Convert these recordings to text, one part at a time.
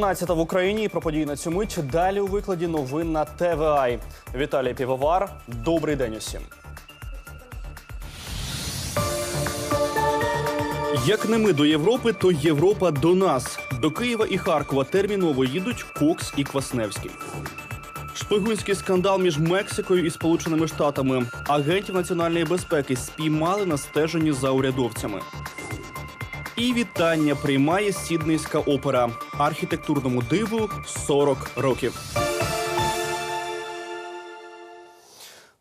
12 в Україні про події на цю мить. Далі у викладі новин на ТВА. Віталій Півовар. Добрий день усім. Як не ми до Європи, то Європа до нас. До Києва і Харкова терміново їдуть Кокс і Квасневський. Шпигунський скандал між Мексикою і Сполученими Штатами. Агентів національної безпеки спіймали на стеженні за урядовцями. І вітання приймає Сіднейська опера архітектурному диву 40 років.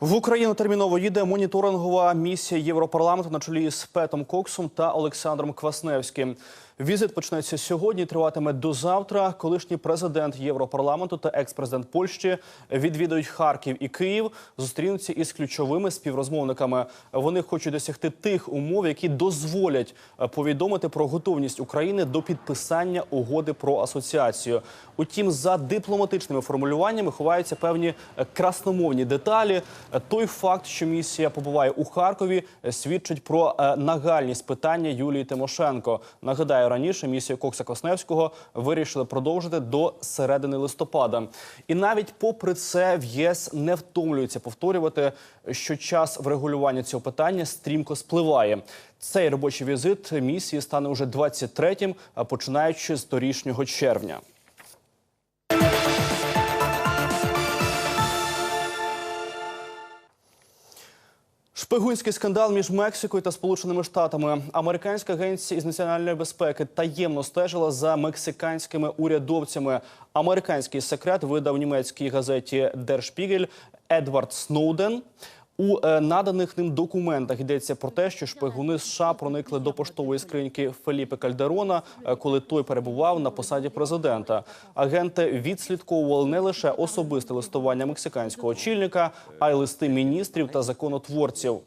В Україну терміново їде моніторингова місія Європарламенту на чолі з Петом Коксом та Олександром Квасневським. Візит почнеться сьогодні. Триватиме до завтра. Колишній президент Європарламенту та екс-президент Польщі відвідують Харків і Київ. Зустрінуться із ключовими співрозмовниками. Вони хочуть досягти тих умов, які дозволять е, повідомити про готовність України до підписання угоди про асоціацію. Утім, за дипломатичними формулюваннями ховаються певні е, красномовні деталі. Е, Той факт, що місія побуває у Харкові, свідчить про нагальність питання Юлії Тимошенко. Нагадаю, раніше місію Кокса Косневського вирішили продовжити до середини листопада. І навіть попри це в ЄС не втомлюється повторювати, що час врегулювання цього питання стрімко спливає. Цей робочий візит місії стане уже 23-м, а починаючи з торішнього червня. Шпигунський скандал між Мексикою та Сполученими Штатами. Американська агенція із національної безпеки таємно стежила за мексиканськими урядовцями. Американський секрет видав німецькій газеті Der Едвард Сноуден. У е, наданих ним документах йдеться про те, що шпигуни США проникли до поштової скриньки Феліпе Кальдерона, е, коли той перебував на посаді президента. Агенти відслідковували не лише особисте листування мексиканського очільника, а й листи міністрів та законотворців.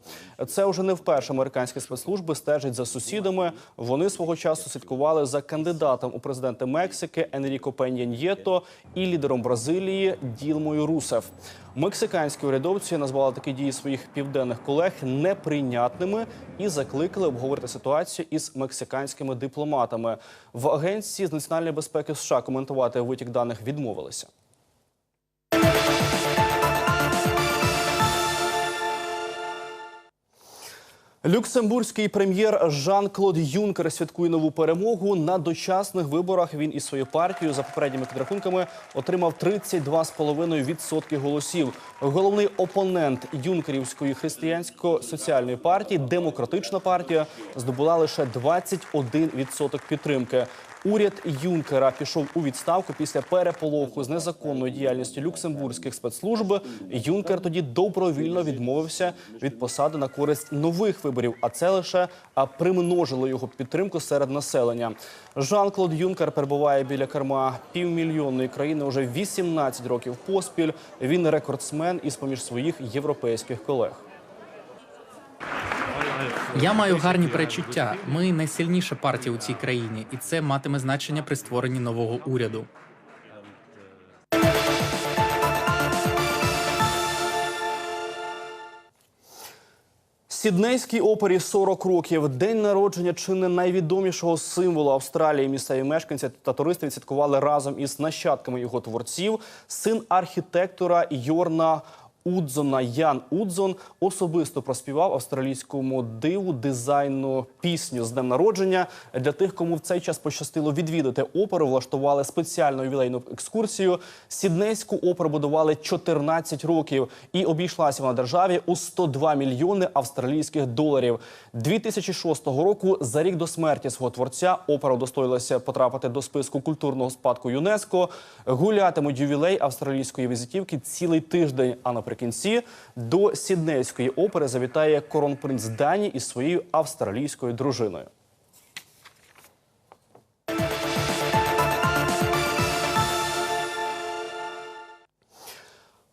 Це вже не вперше американські спецслужби стежать за сусідами. Вони свого часу слідкували за кандидатом у президенти Мексики Енріко Пенья Ньєто і лідером Бразилії Ділмою Русеф. Мексиканські урядовці назвали такі дії своїх південних колег неприйнятними і закликали обговорити ситуацію із мексиканськими дипломатами. В агенції з національної безпеки США коментувати витік даних відмовилися. Люксембурзький прем'єр Жан-Клод Юнкер святкує нову перемогу. На дочасних виборах він із своєю партією за попередніми підрахунками отримав 32,5% голосів. Головний опонент юнкерівської християнсько-соціальної партії, демократична партія, здобула лише 21% підтримки. Уряд Юнкера пішов у відставку після переполоху з незаконною діяльністю люксембурзьких спецслужб. Юнкер тоді добровільно відмовився від посади на користь нових виборів, а це лише примножило його підтримку серед населення. Жан-Клод Юнкер перебуває біля керма півмільйонної країни уже 18 років поспіль. Він рекордсмен із поміж своїх європейських колег. Я маю гарні перечуття. Ми найсильніша партія у цій країні, і це матиме значення при створенні нового уряду. Сіднейській опері 40 років. День народження чи не найвідомішого символу Австралії. Місцеві мешканці та туристи відсвяткували разом із нащадками його творців. Син архітектора Йорна. Удзона Ян Удзон особисто проспівав австралійському диву дизайну пісню з днем народження. Для тих, кому в цей час пощастило відвідати оперу, влаштували спеціальну ювілейну екскурсію. Сіднейську оперу будували 14 років і обійшлася вона державі у 102 мільйони австралійських доларів. 2006 року, за рік до смерті свого творця, опера удостоїлася потрапити до списку культурного спадку ЮНЕСКО. Гулятимуть ювілей австралійської візитівки цілий тиждень. А наприкінці до Сіднейської опери завітає коронпринц Дані із своєю австралійською дружиною.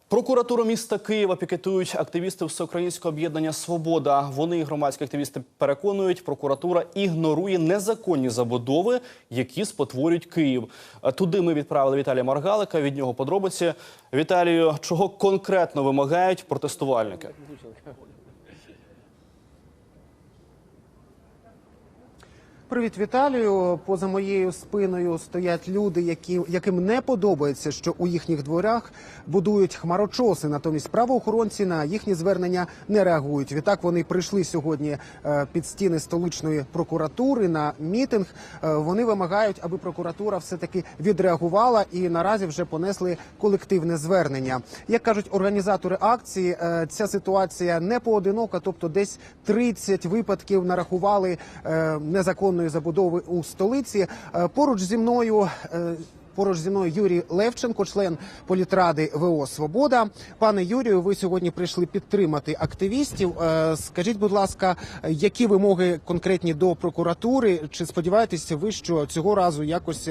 Прокуратуру міста Києва пікетують активісти Всеукраїнського об'єднання Свобода. Вони громадські активісти переконують, прокуратура ігнорує незаконні забудови, які спотворюють Київ. Туди ми відправили Віталія Маргалика. Від нього подробиці. Віталію, чого конкретно вимагають протестувальники? Привіт, Віталію. Поза моєю спиною стоять люди, які яким не подобається, що у їхніх дворах будують хмарочоси. Натомість правоохоронці на їхні звернення не реагують. Відтак вони прийшли сьогодні е, під стіни столичної прокуратури на мітинг. Е, Вони вимагають, аби прокуратура все таки відреагувала і наразі вже понесли колективне звернення. Як кажуть організатори акції, е, ця ситуація не поодинока, тобто десь 30 випадків нарахували е, незаконної забудови у столиці. Е, Поруч зі мною. е, Поруч зі мною Юрій Левченко, член політради ВО Свобода. Пане Юрію, ви сьогодні прийшли підтримати активістів. Е, Скажіть, будь ласка, які вимоги конкретні до прокуратури? Чи сподіваєтеся ви, що цього разу якось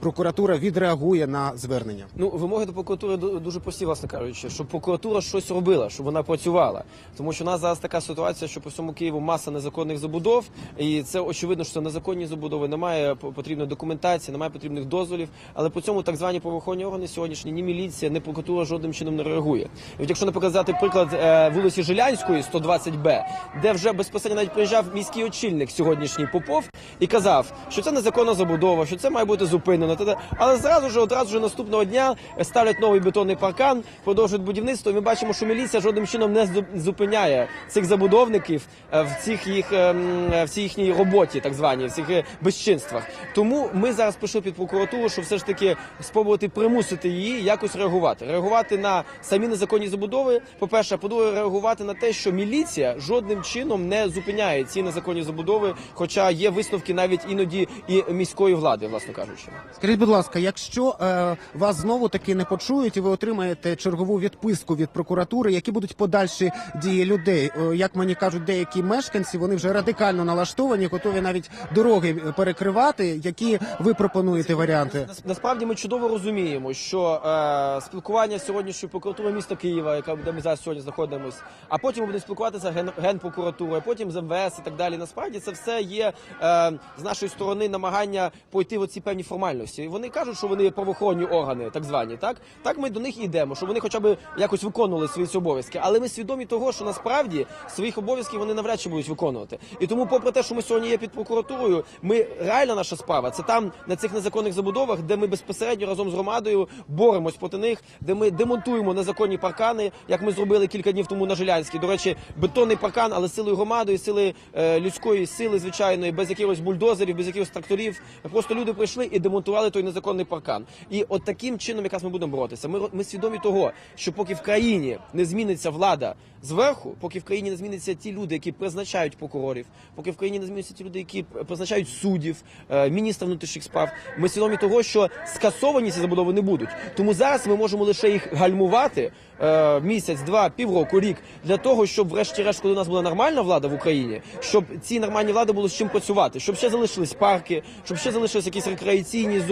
прокуратура відреагує на звернення? Ну, вимоги до прокуратури дуже прості, власне кажучи, щоб прокуратура щось робила, щоб вона працювала. Тому що у нас зараз така ситуація, що по всьому Києву маса незаконних забудов, і це очевидно, що це незаконні забудови, немає потрібної документації, немає потрібних дозволів. Але по цьому так звані правоохоронні органи сьогоднішні, ні міліція, ні прокуратура жодним чином не реагує. От якщо, наприклад, взяти приклад е, вулиці Жилянської, 120Б, де вже безпосередньо навіть приїжджав міський очільник сьогоднішній Попов і казав, що це незаконна забудова, що це має бути зупинено. Та-та. Але зразу ж одразу ж наступного дня ставлять новий бетонний паркан, продовжують будівництво. Ми бачимо, що міліція жодним чином не зупиняє цих забудовників е, в цих їх ем, е, в цій їхній роботі, так званій, в цих е, безчинствах. Тому ми зараз пішли під прокуратуру, щоб все ж таки спробувати примусити її якось реагувати. Реагувати на самі незаконні забудови. По перше, по-друге, реагувати на те, що міліція жодним чином не зупиняє ці незаконні забудови, хоча є висновки навіть іноді і міської влади, власно кажучи. Скажіть, будь ласка, якщо е, вас знову таки не почують і ви отримаєте чергову відписку від прокуратури, які будуть подальші дії людей? Е, як мені кажуть, деякі мешканці вони вже радикально налаштовані, готові навіть дороги перекривати. Які ви пропонуєте варіанти? Насправді ми чудово розуміємо, що е, спілкування з сьогоднішньою прокуратурою міста Києва, яка де ми зараз сьогодні знаходимось, а потім ми будемо спілкуватися ген, генпрокуратурою, потім з МВС і так далі. Насправді це все є е, з нашої сторони намагання пройти в оці певні формальності. І Вони кажуть, що вони правоохоронні органи, так звані. Так так ми до них йдемо, щоб вони хоча б якось виконували свої обов'язки. Але ми свідомі того, що насправді своїх обов'язків вони навряд чи будуть виконувати. І тому, попри те, що ми сьогодні є під прокуратурою, ми реальна наша справа це там на цих незаконних забудовах, де ми безпосередньо разом з громадою боремось проти них, де ми демонтуємо незаконні паркани, як ми зробили кілька днів тому на Жилянській. До речі, бетонний паркан, але силою громади, сили е, людської сили, звичайної, без якихось бульдозерів, без якихось тракторів. Просто люди прийшли і демонтували той незаконний паркан. І от таким чином, якраз ми будемо боротися. Ми, ми свідомі того, що поки в країні не зміниться влада зверху, поки в країні не зміняться ті люди, які призначають прокурорів, поки в країні не зміняться ті люди, які призначають суддів, е, міністра внутрішніх справ. Ми свідомі того, що скасовані ці забудови не будуть. Тому зараз ми можемо лише їх гальмувати е, місяць, два, півроку, рік для того, щоб, врешті-решт, коли у нас була нормальна влада в Україні, щоб ці нормальні влади було з чим працювати, щоб ще залишились парки, щоб ще залишились якісь рекреаційні зони,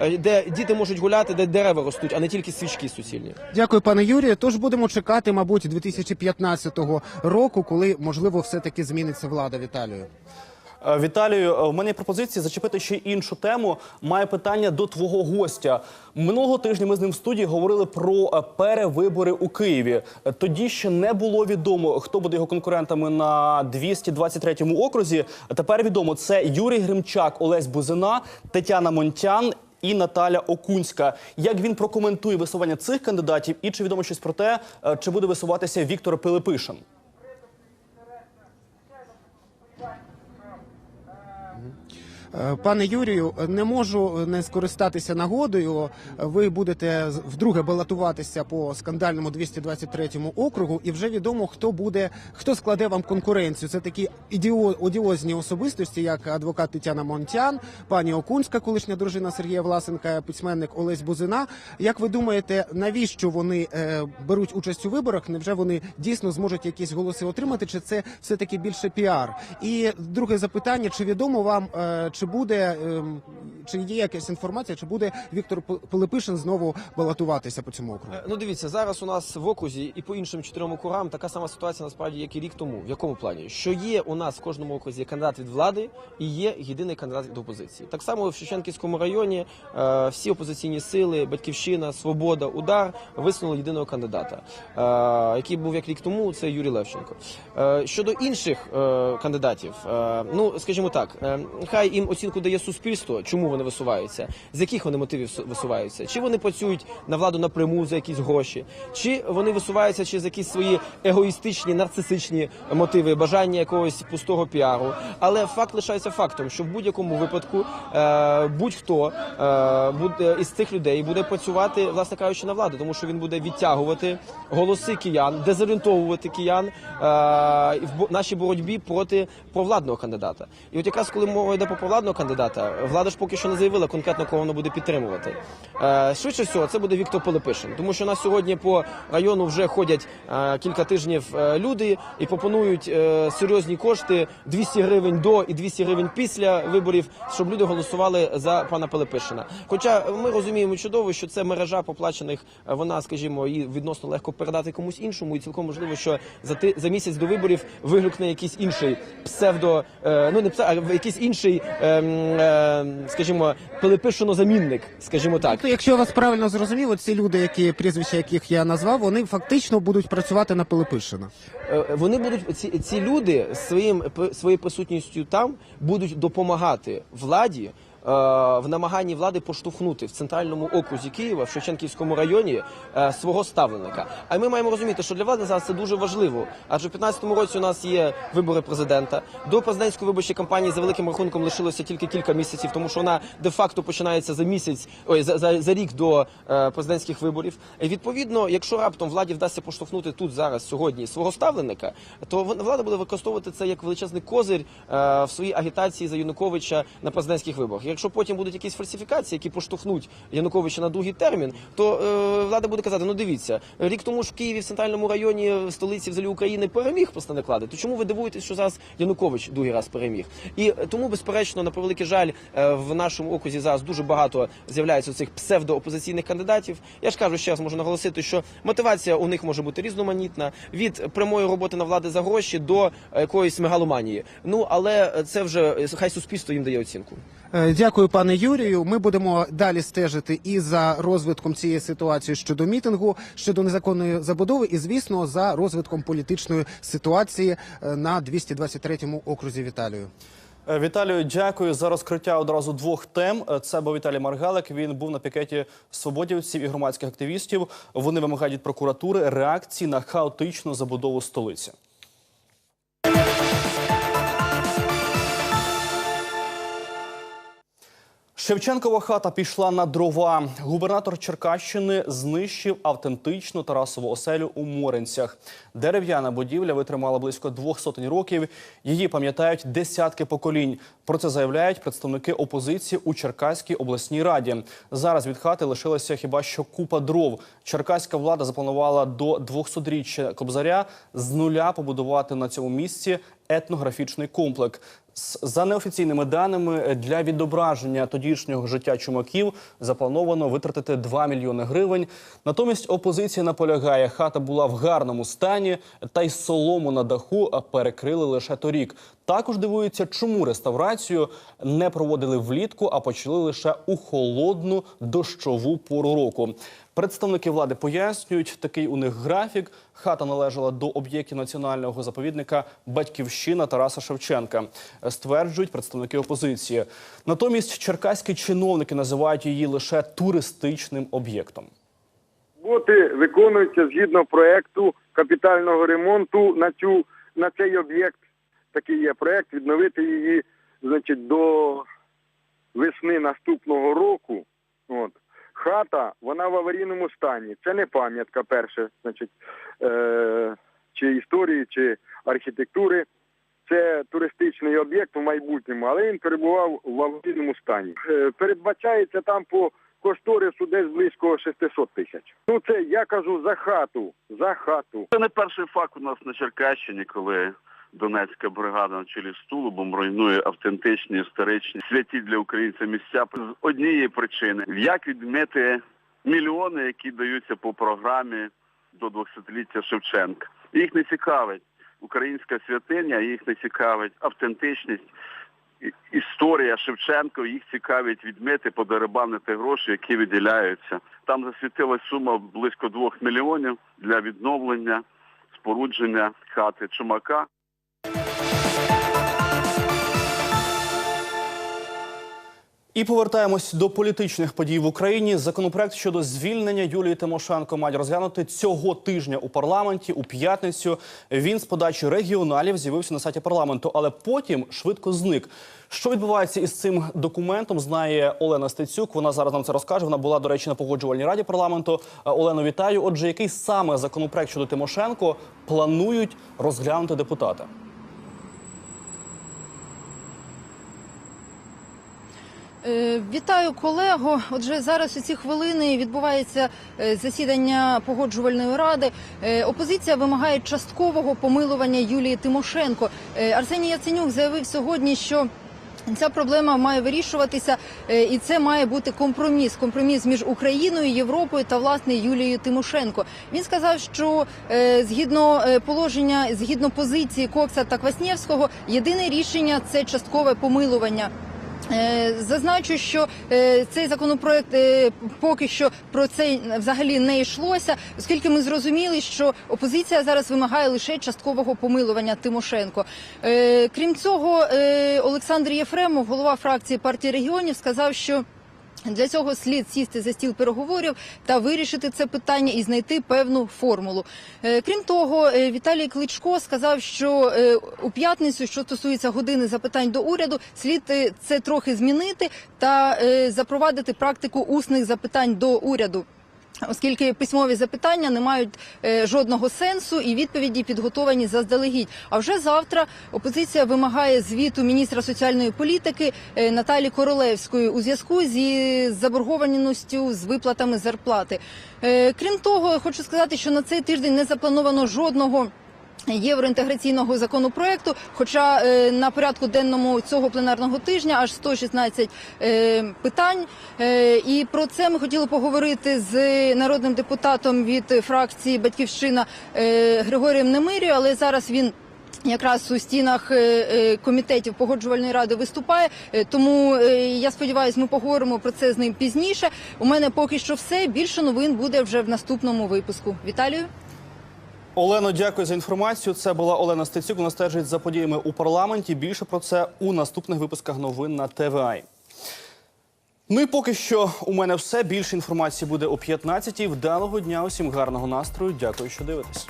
е, де діти можуть гуляти, де дерева ростуть, а не тільки свічки суцільні. Дякую, пане Юрію. Тож будемо чекати, мабуть, 2015 року, коли можливо все таки зміниться влада в Е, Віталію, е, в мене є пропозиція зачепити ще іншу тему. Має питання до твого гостя. Минулого тижня ми з ним в студії говорили про е, перевибори у Києві. Е, Тоді ще не було відомо, хто буде його конкурентами на 223-му окрузі. Тепер відомо це Юрій Гримчак, Олесь Бузина, Тетяна Монтян. І Наталя Окунська. Як він прокоментує висування цих кандидатів, і чи відомо щось про те, е, чи буде висуватися Віктор Пилипишин? Пане Юрію, не можу не скористатися нагодою. Ви будете вдруге балотуватися по скандальному 223 округу, і вже відомо, хто буде, хто складе вам конкуренцію. Це такі ідіо, одіозні особистості, як адвокат Тетяна Монтян, пані Окунська, колишня дружина Сергія Власенка, письменник Олесь Бузина. Як ви думаєте, навіщо вони е, беруть участь у виборах? Невже вони дійсно зможуть якісь голоси отримати? Чи це все таки більше піар? І друге запитання: чи відомо вам, е, чи буде ем, чи є якась інформація, чи буде Віктор Пилипишин знову балотуватися по цьому округу? Е, Ну дивіться, зараз у нас в окрузі і по іншим чотирьом округам така сама ситуація насправді, як і рік тому. В якому плані? Що є у нас в кожному окрузі кандидат від влади і є єдиний кандидат від опозиції. Так само в Шевченківському районі е, всі опозиційні сили, Батьківщина, Свобода, Удар висунули єдиного кандидата, е, який був як рік тому. Це Юрій Левченко. Щодо інших кандидатів, ну скажімо так, хай їм оцінку дає суспільство, чому вони висуваються, з яких вони мотивів висуваються, чи вони працюють на владу напряму за якісь гроші, чи вони висуваються через якісь свої егоїстичні, нарцисичні мотиви, бажання якогось пустого піару. Але факт лишається фактом, що в будь-якому випадку е, будь-хто е, буде із цих людей буде працювати, власне кажучи, на владу, тому що він буде відтягувати голоси киян, дезорієнтовувати киян е, в нашій боротьбі проти провладного кандидата. І от якраз коли мова йде про провладного кандидата, влада ж поки що не заявила конкретно, кого вона буде підтримувати. Е, швидше всього, це буде Віктор Пилипишин, тому що у нас сьогодні по району вже ходять е, кілька тижнів е, люди і пропонують серйозні кошти 200 гривень до і 200 гривень після виборів, щоб люди голосували за пана Пилипишина. Хоча ми розуміємо чудово, що це мережа поплачених, вона, скажімо, її відносно легко передати комусь іншому, і цілком можливо, що за ти за місяць до виборів виглюкне якийсь інший псевдо, ну не псевдо, а якийсь інший, скажімо, Пилипишино-замінник, скажімо так. Тобто, якщо я вас правильно зрозумів, ці люди, які прізвища яких я назвав, вони фактично будуть працювати на Пилипишина. Е, Вони будуть ці, ці люди своїм своєю присутністю там будуть допомагати владі. Е, В намаганні влади поштовхнути в центральному окрузі Києва в Шевченківському районі е, свого ставленика. А ми маємо розуміти, що для влади зараз це дуже важливо. Адже в 2015 році у нас є вибори президента. До президентської виборчої кампанії за великим рахунком лишилося тільки кілька місяців, тому що вона де-факто починається за місяць, ой, за, за, за рік до е, президентських виборів. І відповідно, якщо раптом владі вдасться поштовхнути тут зараз сьогодні свого ставленика, то влада буде використовувати це як величезний козир в своїй агітації за Януковича на президентських виборах. Якщо потім будуть якісь фальсифікації, які поштовхнуть Януковича на другий термін, то е, влада буде казати: ну дивіться, рік тому ж в Києві в центральному районі в столиці взагалі України переміг представник влади. То чому ви дивуєтесь, що зараз Янукович другий раз переміг? І е, тому, безперечно, на превеликий жаль, е, в нашому окрузі зараз дуже багато з'являється цих псевдоопозиційних кандидатів. Я ж кажу ще раз можу наголосити, що мотивація у них може бути різноманітна від прямої роботи на влади за гроші до е, якоїсь мегаломанії. Ну але це вже е, хай суспільство їм дає оцінку. Е, Дякую, пане Юрію. Ми будемо далі стежити і за розвитком цієї ситуації щодо мітингу, щодо незаконної забудови, і звісно за розвитком політичної ситуації е, на 223-му окрузі Віталію. Е, Віталію, дякую за розкриття одразу двох тем. Це був Віталій Маргалик. Він був на пікеті свободівців і громадських активістів. Вони вимагають від прокуратури реакції на хаотичну забудову столиці. Шевченкова хата пішла на дрова. Губернатор Черкащини знищив автентичну Тарасову оселю у Моринцях. Дерев'яна будівля витримала близько двох сотень років. Її пам'ятають десятки поколінь. Про це заявляють представники опозиції у Черкаській обласній раді. Зараз від хати лишилася хіба що купа дров. Черкаська влада запланувала до 200-річчя Кобзаря з нуля побудувати на цьому місці етнографічний комплекс. За неофіційними даними, для відображення тодішнього життя чумаків заплановано витратити 2 мільйони гривень. Натомість опозиція наполягає, хата була в гарному стані, та й солому на даху перекрили лише торік. Також дивуються, чому реставрацію не проводили влітку, а почали лише у холодну дощову пору року. Представники влади пояснюють, такий у них графік. Хата належала до об'єктів національного заповідника Батьківщина Тараса Шевченка. Стверджують представники опозиції. Натомість черкаські чиновники називають її лише туристичним об'єктом. Роботи виконуються згідно проекту капітального ремонту на цю на цей об'єкт. Такий є проект відновити її, значить, до весни наступного року. От хата, вона в аварійному стані. Це не пам'ятка перше, значить, е- чи історії, чи архітектури. Це туристичний об'єкт в майбутньому, але він перебував в аварійному стані. Е, Передбачається там по кошторису десь близько 600 тисяч. Ну це я кажу за хату, за хату. Це не перший факт у нас на Черкащині, коли Донецька бригада на чолі з Тулубом руйнує автентичні, історичні, святі для українців місця з однієї причини. Як відмити мільйони, які даються по програмі до 200-ліття Шевченка? Їх не цікавить українська святиня, їх не цікавить автентичність. Історія Шевченко їх цікавить відмити, подеребанити гроші, які виділяються. Там засвітилась сума близько двох мільйонів для відновлення, спорудження хати Чумака. І повертаємось до політичних подій в Україні. Законопроект щодо звільнення Юлії Тимошенко мають розглянути цього тижня у парламенті у п'ятницю. Він з подачі регіоналів з'явився на сайті парламенту, але потім швидко зник. Що відбувається із цим документом? Знає Олена Стецюк. Вона зараз нам це розкаже. Вона була, до речі, на погоджувальній раді парламенту. Е, Олено, вітаю. Отже, який саме законопроект щодо Тимошенко планують розглянути депутати? Вітаю колего. Отже, зараз у ці хвилини відбувається е, засідання погоджувальної ради. Е, Опозиція вимагає часткового помилування Юлії Тимошенко. Е, Арсеній Яценюк заявив сьогодні, що Ця проблема має вирішуватися, е, і це має бути компроміс. Компроміс між Україною, Європою та власне Юлією Тимошенко. Він сказав, що е, згідно е, положення, згідно позиції Кокса та Кваснєвського, єдине рішення це часткове помилування. Е, Зазначу, що е, цей законопроект е, поки що про це взагалі не йшлося, оскільки ми зрозуміли, що опозиція зараз вимагає лише часткового помилування Тимошенко. Крім цього, Олександр Єфремов, голова фракції партії регіонів, сказав, що для цього слід сісти за стіл переговорів та вирішити це питання і знайти певну формулу. Е, Крім того, е, Віталій Кличко сказав, що е, у п'ятницю, що стосується години запитань до уряду, слід це трохи змінити та запровадити практику усних запитань до уряду. Оскільки письмові запитання не мають е, жодного сенсу і відповіді підготовані заздалегідь. А вже завтра опозиція вимагає звіту міністра соціальної політики е, Наталі Королевської у зв'язку зі заборгованістю з виплатами зарплати. Е, крім того, хочу сказати, що на цей тиждень не заплановано жодного. Євроінтеграційного законопроекту, хоча е, на порядку денному цього пленарного тижня аж 116 е, питань, е, і про це ми хотіли поговорити з народним депутатом від фракції Батьківщина е, Григорієм Немирію, але зараз він. Якраз у стінах е, е, комітетів погоджувальної ради виступає, Е, тому я сподіваюся, ми поговоримо про це з ним пізніше. У мене поки що все. Більше новин буде вже в наступному випуску. Віталію. Олено, дякую за інформацію. Це була Олена Стецюк. Вона стежить за подіями у парламенті. Більше про це у наступних випусках новин на ТВА. Ну і поки що у мене все. Більше інформації буде о 15-й. Вдалого дня усім гарного настрою. Дякую, що дивитесь.